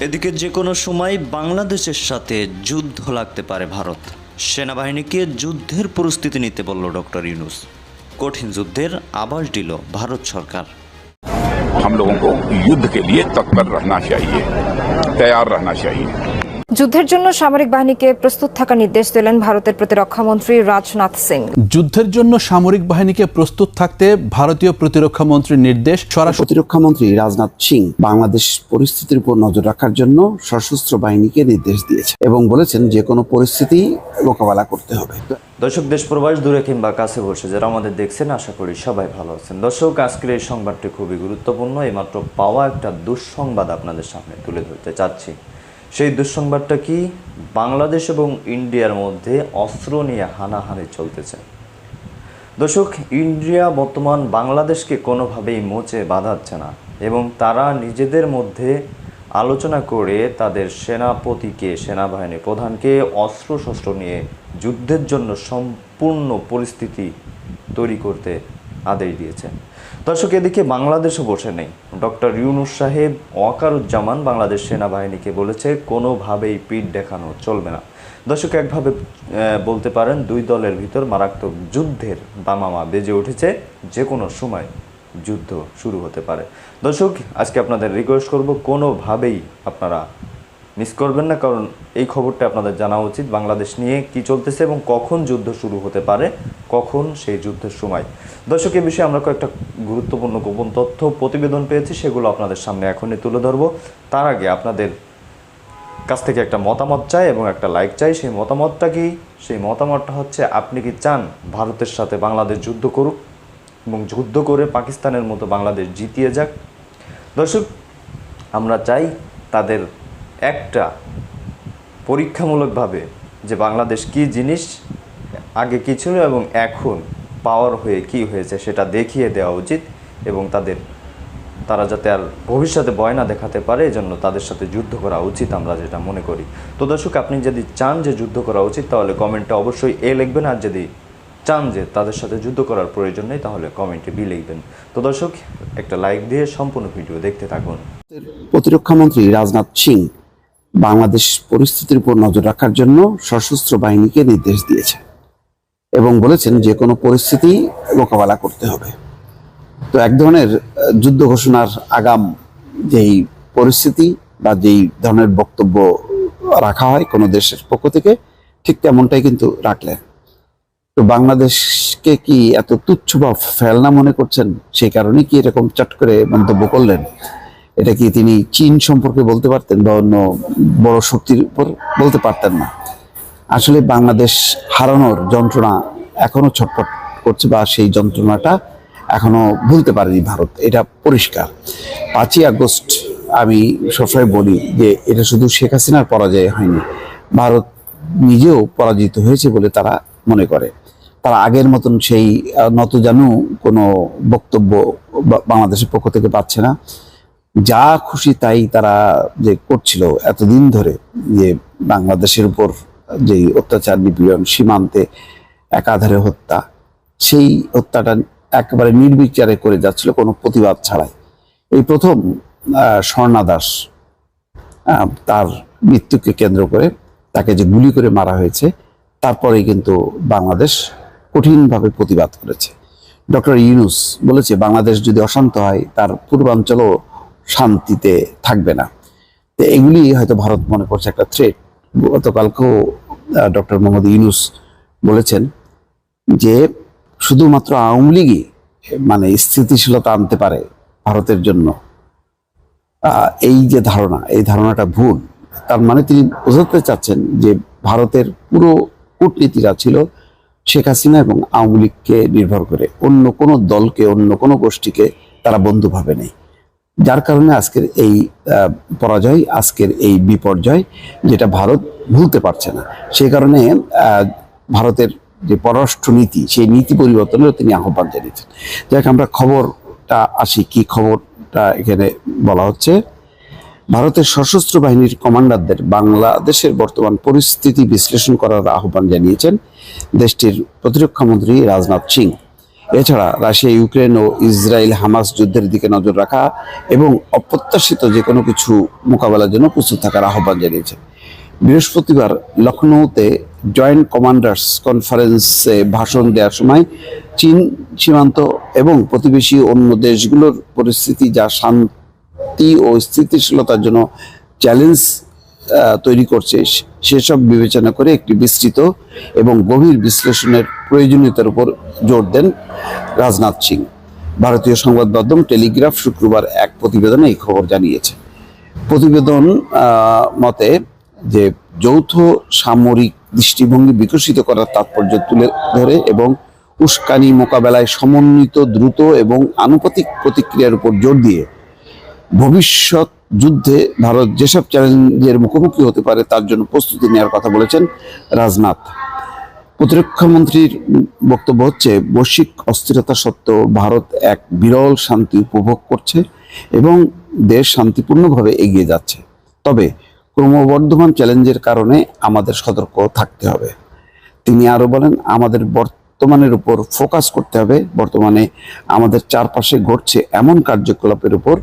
এদিকে যে কোনো সময় বাংলাদেশের সাথে যুদ্ধ লাগতে পারে ভারত সেনাবাহিনীকে যুদ্ধের পরিস্থিতি নিতে বলল ডক্টর ইউনুস কঠিন যুদ্ধের আভাস দিল ভারত সরকার हम लोगों को युद्ध के लिए तत्पर रहना चाहिए तैयार रहना चाहिए যুদ্ধের জন্য সামরিক বাহিনীকে প্রস্তুত থাকার নির্দেশ দিলেন ভারতের প্রতিরক্ষা মন্ত্রী রাজনাথ সিং। যুদ্ধের জন্য সামরিক বাহিনীকে প্রস্তুত থাকতে ভারতীয় প্রতিরক্ষা মন্ত্রীর নির্দেশ সরাসরি প্রতিরক্ষা মন্ত্রী রাজনাথ সিং বাংলাদেশ পরিস্থিতির উপর নজর রাখার জন্য সশস্ত্র বাহিনীকে নির্দেশ দিয়েছে এবং বলেছেন যে কোনো পরিস্থিতি মোকাবেলা করতে হবে। দর্শক দেশ প্রবাস দূরে কিংবা কাছে বসে যারা আমাদের দেখছেন আশা করি সবাই ভালো আছেন। দর্শক আজকের এই সংবাদটি খুবই গুরুত্বপূর্ণ। এইমাত্র পাওয়া একটা দুঃসংবাদ আপনাদের সামনে তুলে ধরতে চাচ্ছি। সেই দুঃসংবাদটা কি? বাংলাদেশ এবং ইন্ডিয়ার মধ্যে অস্ত্র নিয়ে হানাহানি চলতেছে। দর্শক, ইন্ডিয়া বর্তমান বাংলাদেশকে কোনোভাবেই মোচে বাঁধাচ্ছে না এবং তারা নিজেদের মধ্যে আলোচনা করে তাদের সেনাপতিকে, সেনাবাহিনী প্রধানকে অস্ত্র শস্ত্র নিয়ে যুদ্ধের জন্য সম্পূর্ণ পরিস্থিতি তৈরি করতে আদেশ দিয়েছে। দর্শক, এদিকে বাংলাদেশও বসে নেই। ডক্টর ইউনুস সাহেব ওয়াকারুজ্জামান বাংলাদেশ সেনাবাহিনীকে বলেছে, কোনোভাবেই পিঠ দেখানো চলবে না। দর্শক, একভাবে বলতে পারেন, দুই দলের ভিতর মারাত্মক যুদ্ধের দামামা বেজে উঠেছে। যে কোনো সময় যুদ্ধ শুরু হতে পারে। দর্শক, আজকে আপনাদের রিকোয়েস্ট করব, কোনোভাবেই আপনারা মিস করবেন না, কারণ এই খবরটা আপনাদের জানা উচিত। বাংলাদেশ নিয়ে কি চলতেছে এবং কখন যুদ্ধ শুরু হতে পারে, কখন সেই যুদ্ধের সময়। দর্শক এই বিষয়ে আমরা কয়েকটা গুরুত্বপূর্ণ গোপন তথ্য প্রতিবেদন পেয়েছি, সেগুলো আপনাদের সামনে এখনই তুলে ধরবো। তার আগে আপনাদের কাছ থেকে একটা মতামত চাই এবং একটা লাইক চাই। সেই মতামতটা কি? সেই মতামতটা হচ্ছে, আপনি কি চান ভারতের সাথে বাংলাদেশ যুদ্ধ করুক এবং যুদ্ধ করে পাকিস্তানের মতো বাংলাদেশ জিতিয়ে যাক? দর্শক, আমরা চাই তাদের একটা পরীক্ষামূলকভাবে যে বাংলাদেশ কি জিনিস, আগে কি ছিল এবং এখন পাওয়ার হয়ে কি হয়েছে সেটা দেখিয়ে দেওয়া উচিত এবং তাদের, তারা যাতে আর ভবিষ্যতে ভয় না দেখাতে পারে, এজন্য তাদের সাথে যুদ্ধ করা উচিত আমরা যেটা মনে করি। তো দর্শক, আপনি যদি চান যে যুদ্ধ করা উচিত, তাহলে কমেন্টে অবশ্যই এ লিখবেন আর যদি চান যে তাদের সাথে যুদ্ধ করার প্রয়োজন নেই, তাহলে কমেন্টে বি লিখবেন। তো দর্শক, একটা লাইক দিয়ে সম্পূর্ণ ভিডিও দেখতে থাকুন। প্রতিরক্ষা মন্ত্রী রাজনাথ সিং বাংলাদেশ পরিস্থিতির উপর নজর রাখার জন্য সশস্ত্র বাহিনীকে নির্দেশ দিয়েছে এবং বলেছেন যে কোনো পরিস্থিতি মোকাবেলা করতে হবে। তো এক ধরনের যুদ্ধ ঘোষণার আগাম যেই পরিস্থিতি বা যেই ধরনের বক্তব্য রাখা হয় কোনো দেশের পক্ষ থেকে, ঠিক তেমনটাই কিন্তু রাখলেন। তো বাংলাদেশকে কি এত তুচ্ছ বা ফেলনা মনে করছেন? সেই কারণে কি এরকম চট করে মন্তব্য করলেন? এটা কি তিনি চীন সম্পর্কে বলতে পারতেন বা অন্য বড় শক্তির উপর বলতে পারতেন না? আসলে বাংলাদেশ হারানোর যন্ত্রণা এখনও ছটফট করছে বা সেই যন্ত্রণাটা এখনও ভুলতে পারেনি ভারত। এটা পরিষ্কার। পাঁচই আগস্ট আমি সবসময় বলি যে এটা শুধু শেখ হাসিনার পরাজয় হয়নি, ভারত নিজেও পরাজিত হয়েছে বলে তারা মনে করে। তারা আগের মতন সেই নতজানু কোনো বক্তব্য বাংলাদেশের পক্ষ থেকে পাচ্ছে না। যা খুশি তাই তারা যে করছিল এতদিন ধরে যে বাংলাদেশের উপর যে অত্যাচার, নিপীড়ন, সীমান্তে একাধারে হত্যা, সেই হত্যাটা একেবারে নির্বিচারে করে যাচ্ছিল কোনো প্রতিবাদ ছাড়াই। এই প্রথম স্বর্ণা দাস তার মৃত্যুকে কেন্দ্র করে তাকে যে গুলি করে মারা হয়েছে, তারপরেই কিন্তু বাংলাদেশ কঠিনভাবে প্রতিবাদ করেছে। ডক্টর ইউনুস বলেছে, বাংলাদেশ যদি অশান্ত হয়, তার পূর্বাঞ্চলও শান্তিতে থাকবে না। তো এগুলি হয়তো ভারত মনে করছে একটা থ্রেট গতকালকেও ডক্টর মোহাম্মদ ইউনুস বলেছেন যে শুধুমাত্র আওয়ামী লীগই মানে স্থিতিশীলতা আনতে পারে ভারতের জন্য। এই যে ধারণা, এই ধারণাটা ভুল। তার মানে তিনি বোঝাতে চাচ্ছেন যে ভারতের পুরো কূটনীতিরা ছিল শেখ হাসিনা এবং আওয়ামী লীগকে নির্ভর করে। অন্য কোনো দলকে, অন্য কোনো গোষ্ঠীকে তারা বন্ধু ভাবে নেই। যার কারণে আজকের এই পরাজয়, আজকের এই বিপর্যয় যেটা ভারত ভুলতে পারছে না। সেই কারণে ভারতের যে পররাষ্ট্র নীতি, সেই নীতি পরিবর্তনেরও তিনি আহ্বান জানিয়েছেন। যাক, আমরা খবরটা আসি, কি খবরটা এখানে বলা হচ্ছে। ভারতের সশস্ত্র বাহিনীর কমান্ডারদের বাংলাদেশের বর্তমান পরিস্থিতি বিশ্লেষণ করার আহ্বান জানিয়েছেন দেশটির প্রতিরক্ষা মন্ত্রী রাজনাথ সিং। এছাড়া রাশিয়া, ইউক্রেন ও ইসরায়েল হামাস যুদ্ধের দিকে নজর রাখা এবং অপ্রত্যাশিত যে কোনো কিছু মোকাবেলার জন্য প্রস্তুত থাকার আহ্বান জানিয়েছে। বৃহস্পতিবার লখনৌতে জয়েন্ট কমান্ডার্স কনফারেন্সে ভাষণ দেওয়ার সময় চীন সীমান্ত এবং প্রতিবেশী অন্য দেশগুলোর পরিস্থিতি যা শান্তি ও স্থিতিশীলতার জন্য চ্যালেঞ্জ তৈরি করছে। সেসব বিবেচনা করে একটি বিস্তৃত এবং গভীর বিশ্লেষণের প্রয়োজনীয়তার উপর জোর দেন রাজনাথ সিং। ভারতীয় সংবাদ মাধ্যম টেলিগ্রাফ শুক্রবার এক প্রতিবেদনে এই খবর জানিয়েছে। প্রতিবেদন মতে যে যৌথ সামরিক দৃষ্টিভঙ্গি বিকশিত করার তাৎপর্য তুলে ধরে এবং উস্কানি মোকাবেলায় সমন্বিত দ্রুত এবং আনুপাতিক প্রতিক্রিয়ার উপর জোর দিয়ে ভবিষ্যৎ যুদ্ধে ভারত যেসব চ্যালেঞ্জের মুখোমুখি হতে পারে তার জন্য প্রস্তুতি নেওয়ার কথা বলেছেন রাজনাথ। প্রতিরক্ষা মন্ত্রীর বক্তব্য হচ্ছে, বৈশ্বিক অস্থিরতা সত্ত্বেও ভারত এক বিরল শান্তি উপভোগ করছে এবং দেশ শান্তিপূর্ণভাবে এগিয়ে যাচ্ছে। তবে ক্রমবর্ধমান চ্যালেঞ্জের কারণে আমাদের সতর্ক থাকতে হবে। তিনি আরও বলেন, আমাদের বর্তমানের উপর ফোকাস করতে হবে। বর্তমানে আমাদের চারপাশে ঘটছে এমন কার্যকলাপের উপর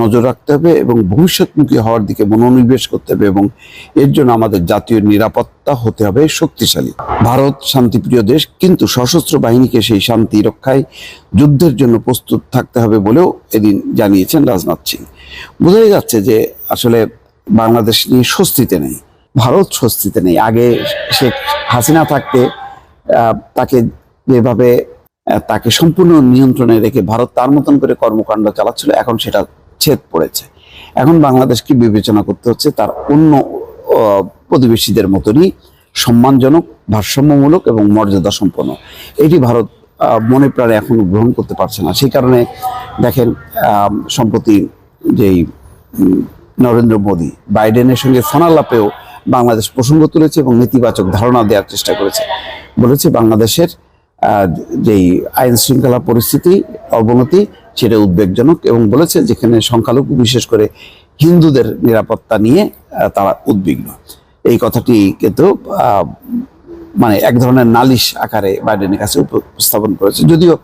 নজর রাখতে হবে এবং ভবিষ্যৎমুখী হওয়ার দিকে মনোনিবেশ করতে হবে এবং এর জন্য আমাদের জাতীয় নিরাপত্তা হতে হবে শক্তিশালী। ভারত শান্তিপ্রিয় দেশ, কিন্তু সশস্ত্র বাহিনীকে সেই শান্তি রক্ষায় যুদ্ধের জন্য প্রস্তুত থাকতে হবে বলেও এদিন জানিয়েছেন রাজনাথ সিং। বোঝাই যাচ্ছে যে আসলে বাংলাদেশ নিয়ে স্বস্তিতে নেই, ভারত স্বস্তিতে নেই। আগে শেখ হাসিনা থাকতে তাকে যেভাবে তাকে সম্পূর্ণ নিয়ন্ত্রণে রেখে ভারত তার মতন করে কর্মকাণ্ড চালাচ্ছিল, এখন সেটা ছেদ পড়েছে। এখন বাংলাদেশকে বিবেচনা করতে হচ্ছে? তার অন্য প্রতিবেশীদের মতনই সম্মানজনক, ভারসাম্যমূলক এবং মর্যাদা সম্পন্ন এটি ভারত মনে প্রাণে এখন গ্রহণ করতে পারছে না। সেই কারণে দেখেন সম্প্রতি যেই নরেন্দ্র মোদী বাইডেনের সঙ্গে ফোনালাপেও বাংলাদেশ প্রসঙ্গ তুলেছে এবং নেতিবাচক ধারণা দেওয়ার চেষ্টা করেছে। বলেছে বাংলাদেশের যেই আইন শৃঙ্খলা পরিস্থিতি, অবনতি সেটা উদ্বেগজনক এবং বলেছে যেখানে সংখ্যালঘু, বিশেষ করে হিন্দুদের নিরাপত্তা নিয়ে তারা উদ্বিগ্ন। এই কথাটি কিন্তু মানে এক ধরনের নালিশ আকারে বাইডেনের কাছে উপস্থাপন করেছে। যদিও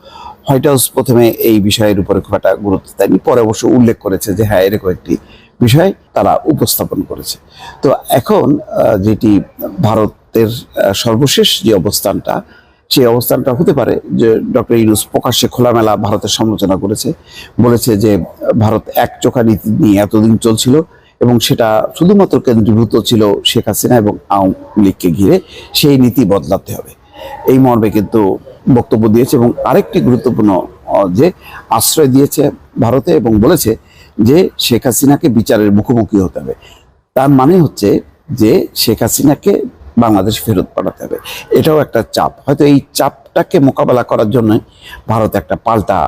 হোয়াইট হাউস প্রথমে এই বিষয়ের উপরে খুব একটা গুরুত্ব দেয়নি, পরে অবশ্য উল্লেখ করেছে যে হ্যাঁ এরকম একটি বিষয় তারা উপস্থাপন করেছে। তো এখন যেটি ভারতের সর্বশেষ যে অবস্থানটা সেই অবস্থানটা হতে পারে যে ডক্টর ইউনুস প্রকাশ্যে খোলামেলা ভারতের সমালোচনা করেছে, বলেছে যে ভারত এক চোখা নীতি নিয়ে এতদিন চলছিল এবং সেটা শুধুমাত্র কেন্দ্রীভূত ছিল শেখ হাসিনা এবং আওয়ামী লীগকে ঘিরে সেই নীতি বদলাতে হবে। এই মর্মে কিন্তু বক্তব্য দিয়েছে এবং আরেকটি গুরুত্বপূর্ণ যে আশ্রয় দিয়েছে ভারতে এবং বলেছে যে শেখ হাসিনাকে বিচারের মুখোমুখি হতে হবে। তার মানে হচ্ছে যে শেখ হাসিনাকে বাংলাদেশ ফেরত পাঠাতে হবে। এটাও একটা চাপ। হয়তো এই চাপটাকে মোকাবেলা করার জন্য ভারত একটা পাল্টা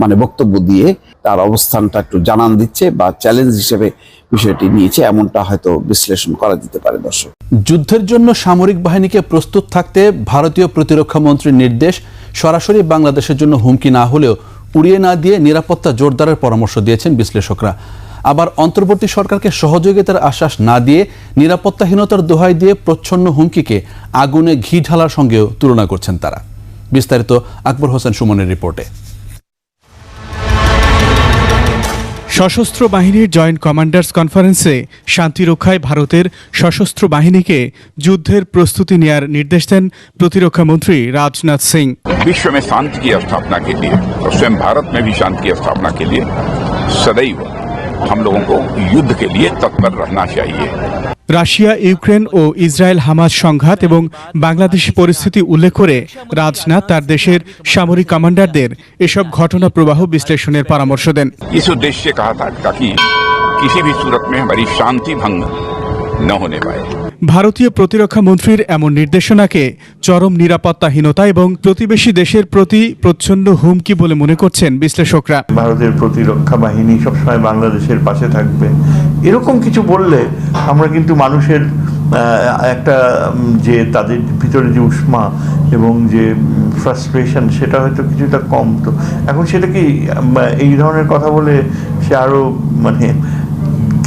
মানে বক্তব্য দিয়ে তার অবস্থানটা একটু জানান দিচ্ছে বা চ্যালেঞ্জ হিসেবে বিষয়টি নিয়েছে। এমনটা হয়তো বিশ্লেষণ করা যেতে পারে দর্শক। যুদ্ধের জন্য সামরিক বাহিনীকে প্রস্তুত থাকতে ভারতীয় প্রতিরক্ষা মন্ত্রীর নির্দেশ সরাসরি বাংলাদেশের জন্য হুমকি না হলেও উড়িয়ে না দিয়ে নিরাপত্তা জোরদারের পরামর্শ দিয়েছেন বিশ্লেষকরা। আবার অন্তর্বর্তী সরকারকে সহযোগিতার আশ্বাস না দিয়ে নিরাপত্তাহীনতার দোহাই দিয়ে প্রচ্ছন্ন হুমকিকে আগুনে ঘি ঢালার সঙ্গেও তুলনা করছেন তারা। বিস্তারিত আকবর হোসেন সুমনের রিপোর্টে। সশস্ত্র বাহিনীর জয়েন্ট কমান্ডার্স কনফারেন্সে শান্তিরক্ষায় ভারতের সশস্ত্র বাহিনীকে যুদ্ধের প্রস্তুতি নেয়ার নির্দেশ দেন প্রতিরক্ষা মন্ত্রী রাজনাথ সিং। বিশ্ব মে শান্তি স্থাপনা কে লিয়ে স্বয়ং ভারত মে ভি শান্তি স্থাপনা কে লিয়ে हम लोगों को युद्ध के लिए तत्पर रहना चाहिए রাশিয়া ইউক্রেন ও ইসরায়েল হামাজ সংঘাত এবং বাংলাদেশ পরিস্থিতি উল্লেখ করে রাজনাথ তার দেশের সামরিক কমান্ডারদের এসব ঘটনা প্রবাহ বিশ্লেষণের পরামর্শ দেন इस उद्देश्य से कहा था ताकि किसी भी सूरत में हमारी शांति भंग न होने पाए ভারতীয় প্রতিরক্ষা মন্ত্রীর এমন নির্দেশনাকে চরম নিরাপত্তাহীনতা এবং প্রতিবেশী দেশের প্রতি প্রচ্ছন্ন হুমকি বলে মনে করছেন বিশ্লেষকরা ভারতের প্রতিরক্ষা বাহিনী সবসময় বাংলাদেশের পাশে থাকবে এরকম কিছু বললে আমরা কিন্তু মানুষের আহ, একটা উম, যে তাদের ভিতরে যে উষ্মা এবং যে ফ্রাস্ট্রেশন সেটা হয়তো কিছুটা কম তো এখন সেটা কি উম, এই ধরনের কথা বলে সে আরো মানে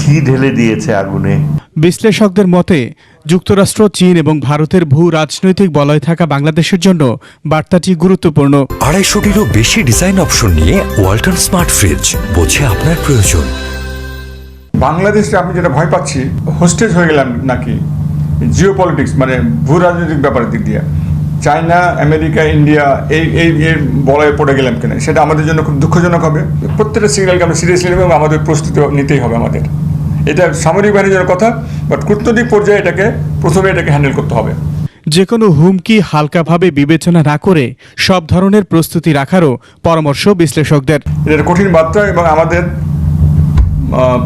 ঘি ঢেলে দিয়েছে আগুনে বিশ্লেষকদের মতে যুক্তরাষ্ট্র চীন এবং ভারতের ভূ রাজনৈতিক বলয় থাকা বাংলাদেশের জন্য বার্তাটি গুরুত্বপূর্ণ। আড়াইশোটিরও বেশি ডিজাইন অপশন নিয়ে ওয়ালটন স্মার্ট ফ্রিজ বোঝে আপনার প্রয়োজন। বাংলাদেশে আমি যেটা ভয় পাচ্ছি হোস্টেজ হয়ে গেলাম নাকি? জিও পলিটিক্স মানে ভূ রাজনৈতিক ব্যাপারের দিক দিয়ে। চায়না আমেরিকা ইন্ডিয়া এই এই এর বলয়ে পড়ে গেলাম কিনা? সেটা আমাদের জন্য খুব দুঃখজনক হবে। প্রত্যেকটা সিগন্যালকে আমরা সিরিয়াসলি নেব এবং আমাদের প্রস্তুতি নিতেই হবে আমাদের। এটা সামরিক বাহিনীর কথা বাট কূটনৈতিক পর্যায়ে এটাকে প্রথমে এটাকে হ্যান্ডেল করতে হবে। যে কোনো হুমকি হালকাভাবে বিবেচনা না করে সব ধরনের প্রস্তুতি রাখারও পরামর্শ বিশ্লেষকদের। এটা কঠিন বার্তা এবং আমাদের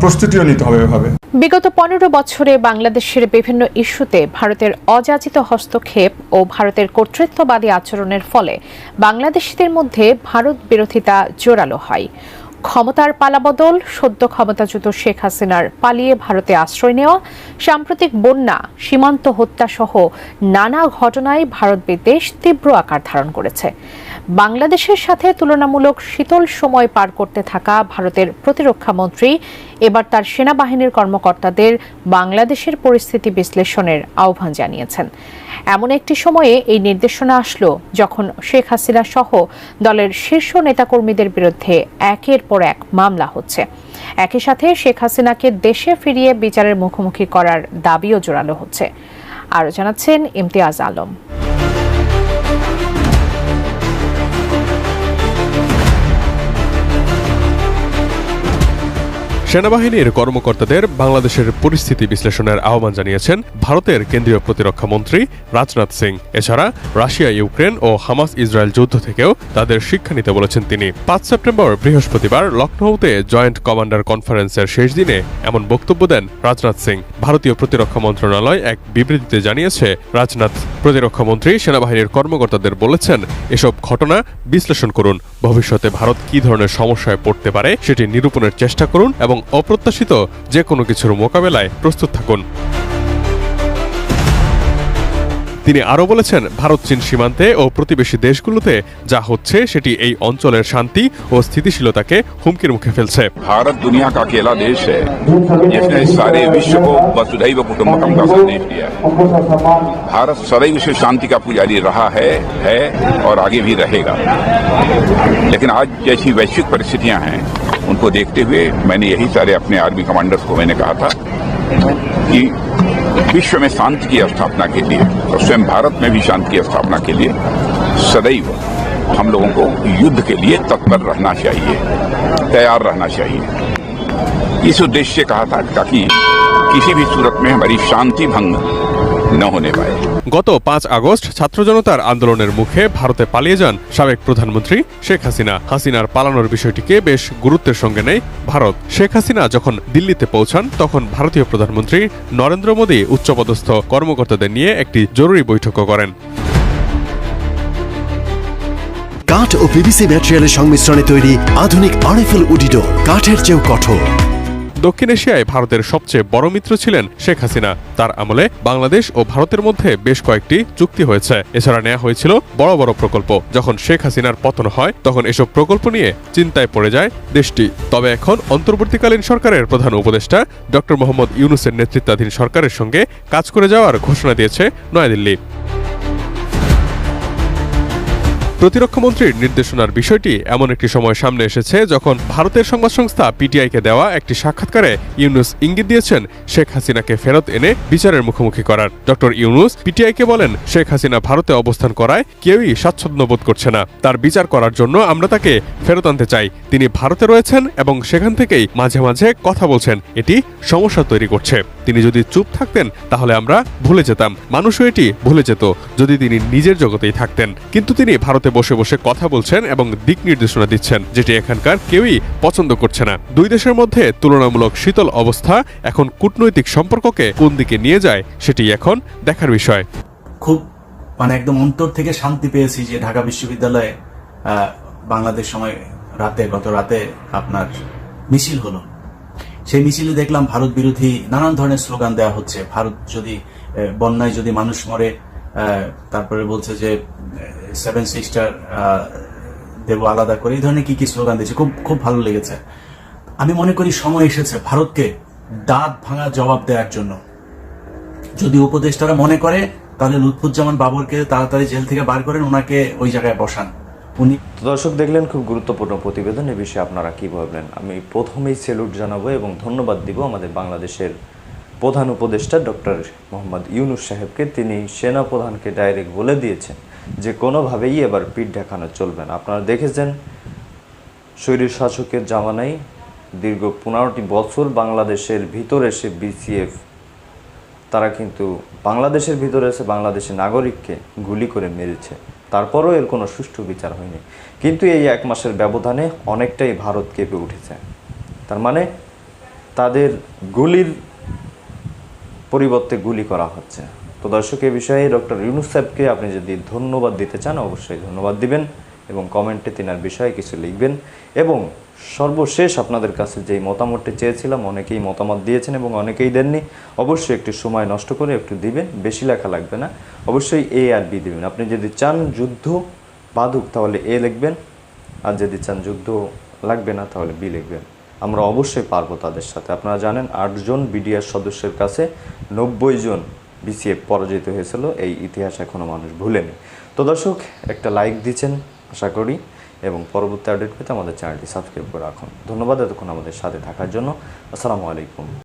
প্রস্তুতিও নিতে হবে এভাবে। বিগত পনেরো বছরে বাংলাদেশের বিভিন্ন ইস্যুতে ভারতের অযাচিত হস্তক্ষেপ ও ভারতের কর্তৃত্ববাদী আচরণের ফলে বাংলাদেশিদের মধ্যে ভারত বিরোধিতা জোরালো হয়। ক্ষমতার পালাবদল, সদ্য ক্ষমতাচ্যুত শেখ হাসিনার পালিয়ে ভারতে আশ্রয় নেওয়া, সাম্প্রতিক বন্যা, সীমান্ত হত্যা সহ নানা ঘটনায় ভারত বিদ্বেষ তীব্র আকার ধারণ করেছে। বাংলাদেশের সাথে তুলনামূলক শীতল সময় পার করতে থাকা ভারতের প্রতিরক্ষা মন্ত্রী এবার তার সেনাবাহিনীর কর্মকর্তাদের বাংলাদেশের পরিস্থিতি বিশ্লেষণের আহ্বান জানিয়েছেন। এমন একটি সময়ে এই নির্দেশনা আসলো যখন শেখ হাসিনা সহ দলের শীর্ষ নেতাকর্মীদের বিরুদ্ধে একের পর এক মামলা হচ্ছে। একই সাথে শেখ হাসিনাকে দেশে ফিরিয়ে বিচারের মুখোমুখি করার দাবিও জোরালো হচ্ছে। আরও জানাচ্ছেন ইমতিয়াজ আলম। সেনাবাহিনীর কর্মকর্তাদের বাংলাদেশের পরিস্থিতি বিশ্লেষণের আহ্বান জানিয়েছেন ভারতের কেন্দ্রীয় প্রতিরক্ষা মন্ত্রী রাজনাথ সিং। এছাড়া রাশিয়া, ইউক্রেন ও হামাস ইসরায়েল যুদ্ধ থেকেও তাদের শিক্ষা নিতে বলেছেন তিনি। পাঁচ সেপ্টেম্বর বৃহস্পতিবার লখনৌতে জয়েন্ট কমান্ডার কনফারেন্সের শেষ দিনে এমন বক্তব্য দেন রাজনাথ সিং। ভারতীয় প্রতিরক্ষা মন্ত্রণালয় এক বিবৃতিতে জানিয়েছে, রাজনাথ প্রতিরক্ষা মন্ত্রী, সেনাবাহিনীর কর্মকর্তাদের বলেছেন, এসব ঘটনা বিশ্লেষণ করুন। ভবিষ্যতে ভারত কি ধরনের সমস্যায় পড়তে পারে সেটি নিরূপণের চেষ্টা করুন এবং অপ্রত্যাশিত যে কোনো কিছুর মোকাবেলায় প্রস্তুত থাকুন তিনি আরও বলেছেন ভারত চীন সীমান্তে ও প্রতিবেশী দেশগুলোতে যা হচ্ছে সেটি এই অঞ্চলের শান্তি ও স্থিতিশীলতাকে হুমকির মুখে ফেলছে भारत दुनिया का अकेला देश है जिसने सारे विश्व को वसुधैव कुटुंबकम का संदेश दिया है भारत सदैव से शांति का पुजारी रहा है है और आगे भी रहेगा लेकिन आज जैसी वैश्विक परिस्थितियां हैं उनको देखते हुए मैंने यही सारे अपने आर्मी कमांडर्स को मैंने कहा था कि विश्व में शांति की स्थापना के लिए और स्वयं भारत में भी शांति की स्थापना के लिए सदैव हम लोगों को युद्ध के लिए तत्पर रहना चाहिए, तैयार रहना चाहिए। इस उद्देश्य से कहा था ताकि किसी भी सूरत में हमारी शांति भंग न होने पाए গত পাঁচ আগস্ট ছাত্র জনতার আন্দোলনের মুখে ভারতে পালিয়ে যান সাবেক প্রধানমন্ত্রী শেখ হাসিনা হাসিনার পালানোর বিষয়টিকে বেশ গুরুত্বের সঙ্গে নেয় ভারত শেখ হাসিনা যখন দিল্লিতে পৌঁছান তখন ভারতীয় প্রধানমন্ত্রী নরেন্দ্র মোদী উচ্চপদস্থ কর্মকর্তাদের নিয়ে একটি জরুরি বৈঠকও করেন কাঠ ও পিভিসি ম্যাটেরিয়ালের সংমিশ্রণে তৈরি আধুনিক আরএফএল উডিডো কাঠের চেয়েও কঠোর দক্ষিণ এশিয়ায় ভারতের সবচেয়ে বড় মিত্র ছিলেন শেখ হাসিনা। তার আমলে বাংলাদেশ ও ভারতের মধ্যে বেশ কয়েকটি চুক্তি হয়েছে। এছাড়া নেওয়া হয়েছিল বড় বড় প্রকল্প। যখন শেখ হাসিনার পতন হয়, তখন এসব প্রকল্প নিয়ে চিন্তায় পড়ে যায় দেশটি। তবে এখন অন্তর্বর্তীকালীন সরকারের প্রধান উপদেষ্টা ডক্টর মোহাম্মদ ইউনুসের নেতৃত্বাধীন সরকারের সঙ্গে কাজ করে যাওয়ার ঘোষণা দিয়েছে নয়াদিল্লি। প্রতিরক্ষামন্ত্রীর নির্দেশনার বিষয়টি এমন একটি সময় সামনে এসেছে যখন ভারতের সংবাদ সংস্থা পিটিআইকে দেওয়া একটি সাক্ষাৎকারে ইউনুস ইঙ্গিত দিয়েছেন শেখ হাসিনাকে ফেরত এনে বিচারের মুখোমুখি করার। ডক্টর ইউনুস পিটিআইকে বলেন, শেখ হাসিনা ভারতে অবস্থান করায় কেউই স্বাচ্ছন্দ্য বোধ করছে না। তার বিচার করার জন্য আমরা তাকে ফেরত আনতে চাই। তিনি ভারতে রয়েছেন এবং সেখান থেকেই মাঝে মাঝে কথা বলছেন। এটি সমস্যা তৈরি করছে। তিনি যদি চুপ থাকতেন, তাহলে আমরা ভুলে যেতাম। মানুষও এটি ভুলে যেত, যদি তিনি নিজের জগতেই থাকতেন। কিন্তু তিনি ভারতে বসে বসে কথা বলছেন এবং দিক নির্দেশনা দিচ্ছেন, যেটি এখানকার কেউই পছন্দ করছে না। দুই দেশের মধ্যে তুলনামূলক শীতল অবস্থা এখন কূটনৈতিক সম্পর্ককে কোন দিকে নিয়ে যায় সেটি এখন দেখার বিষয়। খুব মানে একদম অন্তর থেকে শান্তি পেয়েছি যে ঢাকা বিশ্ববিদ্যালয়ে বাংলাদেশ সময় রাতে, গত রাতে আপনার মিছিল হলো। সেই মিছিলে দেখলাম ভারত বিরোধী নানান ধরনের স্লোগান দেওয়া হচ্ছে। ভারত যদি বন্যায় যদি মানুষ মরে তারপরে বলছে যে সেভেন সিস্টার দেব আলাদা করে। এই ধরনের কি কি স্লোগান দিয়েছে? খুব খুব ভালো লেগেছে। আমি মনে করি সময় এসেছে ভারতকে দাঁত ভাঙা জবাব দেওয়ার জন্য। যদি উপদেষ্টারা মনে করে, তাহলে লুৎফুজ্জামান বাবরকে তাড়াতাড়ি জেল থেকে বার করেন, ওনাকে ওই জায়গায় বসান। উনি দর্শক দেখলেন, খুব গুরুত্বপূর্ণ প্রতিবেদন। এ বিষয়ে আপনারা কি ভাবলেন? আমি প্রথমেই সেলুট জানাব এবং ধন্যবাদ দিব আমাদের বাংলাদেশের প্রধান উপদেষ্টা ডক্টর মোহাম্মদ ইউনুস সাহেবকে তিনি সেনা প্রধানকে ডাইরেক্ট বলে দিয়েছেন যে কোনোভাবেই এবার পিঠ দেখানো চলবে না। আপনারা দেখেছেন, শরীর শাসকের জামানায় দীর্ঘ পনেরোটি বছর বাংলাদেশের ভিতরে এসে বিসিএফ, তারা কিন্তু বাংলাদেশের ভিতরে এসে বাংলাদেশের নাগরিককে গুলি করে মেরেছে। তারপরও এর কোনো সুষ্ঠু বিচার হয়নি। কিন্তু এই এক মাসের ব্যবধানে অনেকটাই ভারত কেঁপে উঠেছে। তার মানে তাদের গুলির পরিবর্তে গুলি করা হচ্ছে। তো দর্শক, এ বিষয়ে ডক্টর ইউনুস সাহেবকে আপনি যদি ধন্যবাদ দিতে চান, অবশ্যই ধন্যবাদ দিবেন এবং কমেন্টে তিনার বিষয়ে কিছু লিখবেন। এবং সর্বশেষ আপনাদের কাছে যেই মতামতটি চেয়েছিলাম, অনেকেই মতামত দিয়েছেন এবং অনেকেই দেননি, অবশ্যই একটু সময় নষ্ট করে একটু দিবেন, বেশি লেখা লাগবে না। অবশ্যই এ আর বি দিবেন। আপনি যদি চান যুদ্ধ বাধুক, তাহলে এ লিখবেন, আর যদি চান যুদ্ধ লাগবে না, তাহলে বি লিখবেন। আমরা অবশ্যই পারব তাদের সাথে। আপনারা জানেন আটজন বিডিআর সদস্যের কাছে নব্বই জন বিসিএফ পরাজিত হয়েছিল, এই ইতিহাস এখনও মানুষ ভুলেনি। তো দর্শক, একটা লাইক দিচ্ছেন, আশা করি, এবং পরবর্তী আপডেট পেতে আমাদের চ্যানেলটি সাবস্ক্রাইব করে রাখুন। ধন্যবাদ এতক্ষণ আমাদের সাথে থাকার জন্য। আসসালামু আলাইকুম।